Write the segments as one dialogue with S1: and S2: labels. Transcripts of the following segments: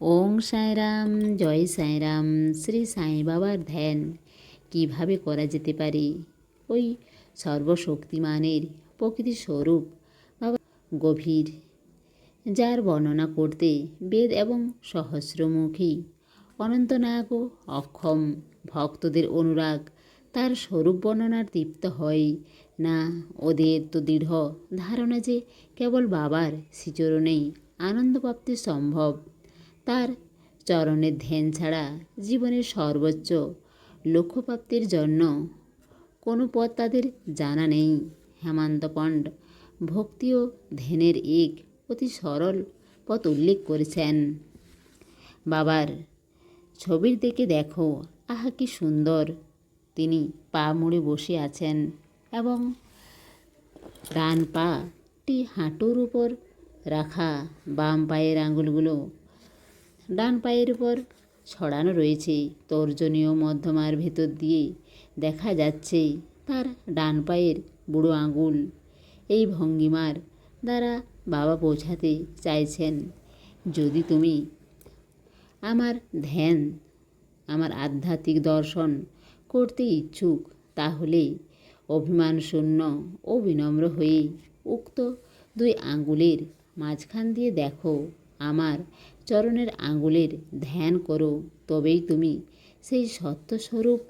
S1: ওং সাঁয়রাম জয় সাঁয়রাম শ্রী সাই বাবার ধ্যান। কীভাবে করা যেতে পারে? ওই সর্বশক্তিমানের প্রকৃতি স্বরূপ বাবা গভীর, যার বর্ণনা করতে বেদ এবং সহস্রমুখী, অনন্তনাগ অক্ষম ভক্তদের অনুরাগ তার স্বরূপ বর্ণনার তৃপ্ত হয়। না, ওদের তো দৃঢ় ধারণা যে কেবল বাবার শ্রীচরণেই আনন্দপ্রাপ্তি সম্ভব। তার চরণের ধ্যান ছাড়া জীবনের সর্বোচ্চ লক্ষ্যপ্রাপ্তির জন্য কোনো পথ তাদের জানা নেই। হেমন্ত পণ্ড ভক্তি ও ধ্যানের এক অতি সরল পথ উল্লেখ করেছেন। বাবার ছবির দিকে দেখো, আহা কি সুন্দর। তিনি পা মুড়ে বসে আছেন এবং ডান পাটি হাঁটুর উপর রাখা বাম পায়ের আঙুলগুলো ডান পায়ের উপর ছড়ানো রয়েছে। তর্জনীয় মধ্যমার ভেতর দিয়ে দেখা যাচ্ছে তার ডান পায়ের বুড়ো আঙুল। এই ভঙ্গিমার দ্বারা বাবা পৌঁছাতে চাইছেন, যদি তুমি আমার ধ্যান, আমার আধ্যাত্মিক দর্শন করতে ইচ্ছুক, তাহলে অভিমান শূন্য ও বিনম্র হয়ে উক্ত দুই আঙ্গুলের মাঝখান দিয়ে দেখো, আমার চরণের আঙ্গুলের ধ্যান করো, তবেই তুমি সেই সত্যস্বরূপ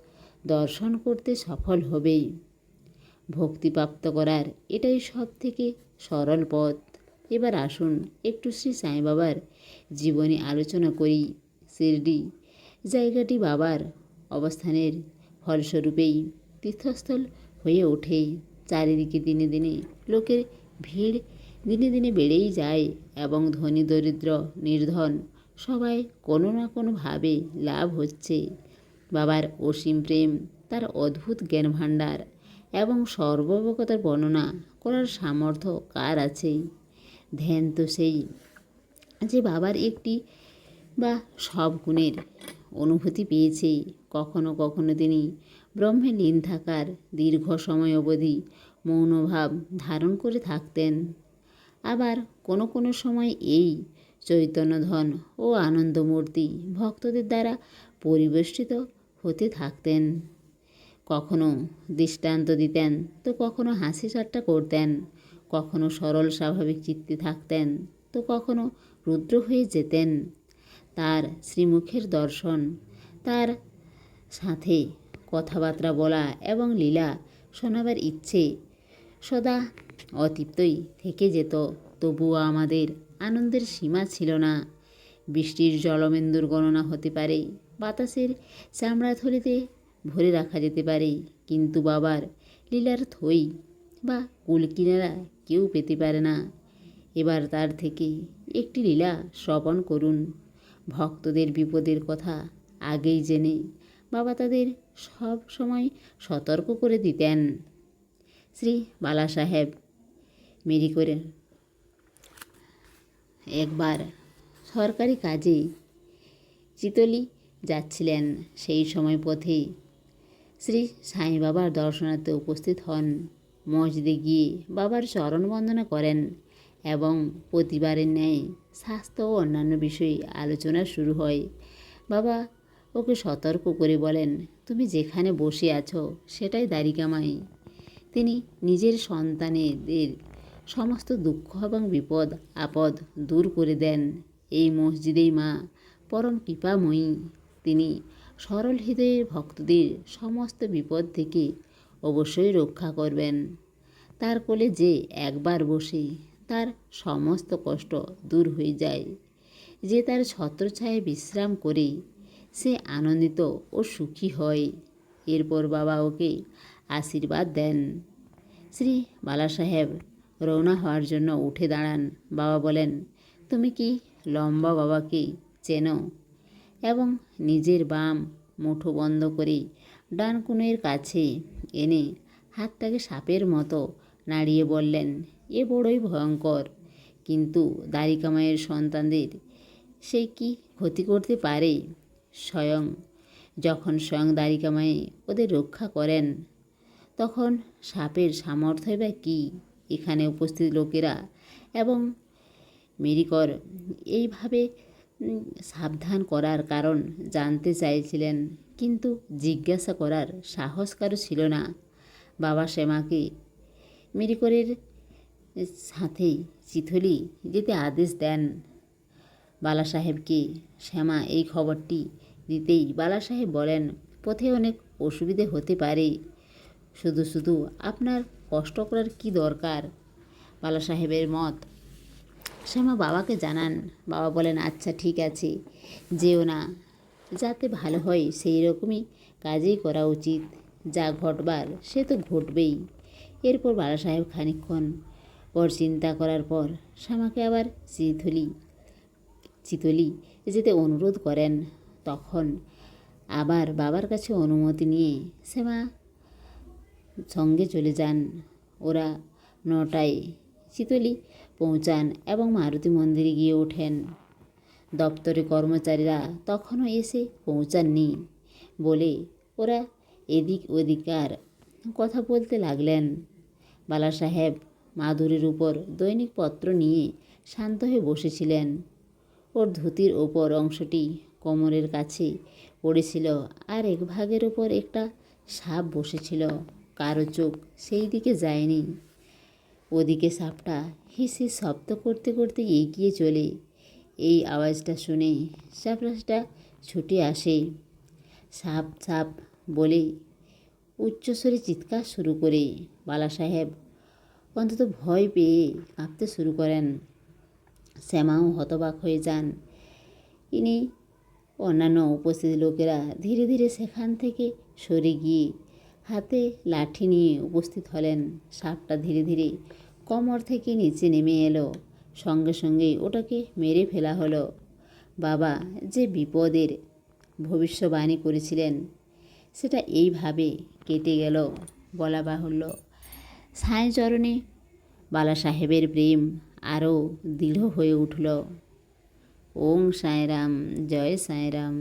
S1: দর্শন করতে সফল হবে। ভক্তিপ্রাপ্ত করার এটাই সব থেকে সরল পথ। এবার আসুন একটু শ্রী সাই বাবার জীবনী আলোচনা করি। শিরডি, জায়গাটি বাবার অবস্থানের ফলস্বরূপেই তীর্থস্থল হয়ে ওঠে। চারিদিকে দিনে দিনে লোকের ভিড় দিনে দিনে বেড়েই যায় এবং ধনী দরিদ্র নির্ধন সবাই কোনো না কোনোভাবে লাভ হচ্ছে। বাবার অসীম প্রেম, তার অদ্ভুত জ্ঞান ভাণ্ডার এবং সর্ববকতার বর্ণনা করার সামর্থ্য কার আছে? ধ্যান তো সেই যে বাবার একটি বা সব গুণের অনুভূতি পেয়েছে। কখনো কখনো তিনি ব্রহ্মে লীন থাকার দীর্ঘ সময় অবধি মৌনভাব ধারণ করে থাকতেন। আবার কোনো কোনো সময় এই চৈতন্যধন ও আনন্দমূর্তি ভক্তদের দ্বারা পরিবেষ্টিত হতে থাকতেন। কখনো দৃষ্টান্ত দিতেন, তো কখনো হাসি ঠাট্টা করতেন, কখনো সরল স্বাভাবিক চিত্তে থাকতেন, তো কখনো রুদ্র হয়ে যেতেন। তার শ্রীমুখের দর্শন, তার সাথে কথাবার্তা বলা এবং লীলা শোনাবার ইচ্ছে সদা অতৃপ্তই থেকে যেত, তবুও আমাদের আনন্দের সীমা ছিল না। বৃষ্টির জলমেন্দুর গণনা হতে পারে, বাতাসের চামড়া থলিতে ভরে রাখা যেতে পারে, কিন্তু বাবার লীলার থই বা কুলকিনারা কেউ পেতে পারে না। এবার তার থেকে একটি লীলা শ্রবণ করুন। ভক্তদের বিপদের কথা আগেই জেনে বাবা তাদের সব সময় সতর্ক করে দিতেন। শ্রী বালা সাহেব, মেরি করে। একবার সরকারি কাজে চিতলি যাচ্ছিলেন সেই সময় পথে শ্রী সাই বাবার দর্শনার্থে উপস্থিত হন। মসজিদে গিয়ে বাবার চরণ বন্দনা করেন এবং প্রতিবারের ন্যায় স্বাস্থ্য ও অন্যান্য বিষয়ে আলোচনা শুরু হয়। বাবা ওকে সতর্ক করে বলেন, তুমি যেখানে বসে আছো, সেটাই দাড়িকামাই। তিনি নিজের সন্তানেদের সমস্ত দুঃখ এবং বিপদ, আপদ দূর করে দেন। এই মসজিদেই মা পরম কৃপাময়ী। তিনি সরল হৃদয়ের ভক্তদের সমস্ত বিপদ থেকে অবশ্যই রক্ষা করবেন। তার কোলে যে একবার বসে তার সমস্ত কষ্ট দূর হয়ে যায়। যে তার ছত্রছায়ায় বিশ্রাম করে সে আনন্দিত ও সুখী হয়। এরপর বাবা ওকে আশীর্বাদ দেন। শ্রী বালা সাহেব রওনা হওয়ার জন্য উঠে দাঁড়ান। বাবা বলেন, তুমি কি লম্বা বাবাকে চেনো? এবং নিজের বাম মুঠো বন্ধ করে ডান কুনের কাছে এনে হাতটাকে সাপের মতো নাড়িয়ে বললেন, এ বড়ই ভয়ঙ্কর। কিন্তু দাড়িকামায়ের সন্তানদের সে কি ক্ষতি করতে পারে? স্বয়ং, যখন স্বয়ং দাড়িকামাই ওদের রক্ষা করেন তখন সাপের সামর্থ্য বা কী? এখানে উপস্থিত লোকেরা এবং মেরিকর এইভাবে সাবধান করার কারণ জানতে চাইছিলেন, কিন্তু জিজ্ঞাসা করার সাহস কারও ছিল না। বাবা শ্যামাকে মেরিকরের সাথেই চিথলি যেতে আদেশ দেন। বালা সাহেবকে শ্যামা এই খবরটি দিতেই বালা সাহেব বলেন, পথে অনেক অসুবিধে হতে পারে। শুধু শুধু আপনার কষ্ট করার কী দরকার? বালা সাহেবের মত। শ্যামা বাবাকে জানান, বাবা বলেন আচ্ছা ঠিক আছে, যেও না। যাতে ভালো হয়, সেই রকমই কাজই করা উচিত। যা ঘটবার, সে তো ঘটবেই। এরপর বালা সাহেব খানিকক্ষণ পর চিন্তা করার পর শ্যামাকে আবার চিথলি চিতলি যেতে অনুরোধ করেন। তখন আবার বাবার কাছে অনুমতি নিয়ে শ্যামা সঙ্গে চলে যান। ওরা নটায় চিতলি পৌঁছান এবং মারুতি মন্দিরে গিয়ে ওঠেন। দপ্তরে কর্মচারীরা তখনও এসে পৌঁছাননি বলে ওরা এদিক ওদিকার কথা বলতে লাগলেন। বালা সাহেব মাধুরীর উপর দৈনিক পত্র নিয়ে শান্ত হয়ে বসেছিলেন। ওর ধুতির ওপর অংশটি কোমরের কাছে পড়েছিল আর এক ভাগের ওপর একটা সাপ বসেছিল। কারও চোখ সেই দিকে যায়নি। ওদিকে সাপটা হিসি শব্দ করতে করতে এগিয়ে চলে। এই আওয়াজটা শুনে সাপরাসটা ছুটে আসে। সাপ সাপ বলে উচ্চস্বরে চিৎকার শুরু করে। বালা সাহেব অন্তত ভয় পেয়ে কাঁপতে শুরু করেন। শ্যামাও হতবাক হয়ে যান। ইনি অন্যান্য উপস্থিত লোকেরা ধীরে ধীরে সেখান থেকে সরে গিয়ে হাতে লাঠি নিয়ে উপস্থিত হলেন। সাপটা ধীরে ধীরে কোমর থেকে নিচে নেমে এলো। সঙ্গে সঙ্গেই ওটাকে মেরে ফেলা হলো। বাবা, যে বিপদের ভবিষ্যবাণী করেছিলেন, সেটা এইভাবে কেটে গেল বলা বাহুল্য। সাঁই বালা সাহেবের প্রেম আরও দৃঢ় হয়ে উঠল। ওং সাঁয়রাম জয় সাঁয়রাম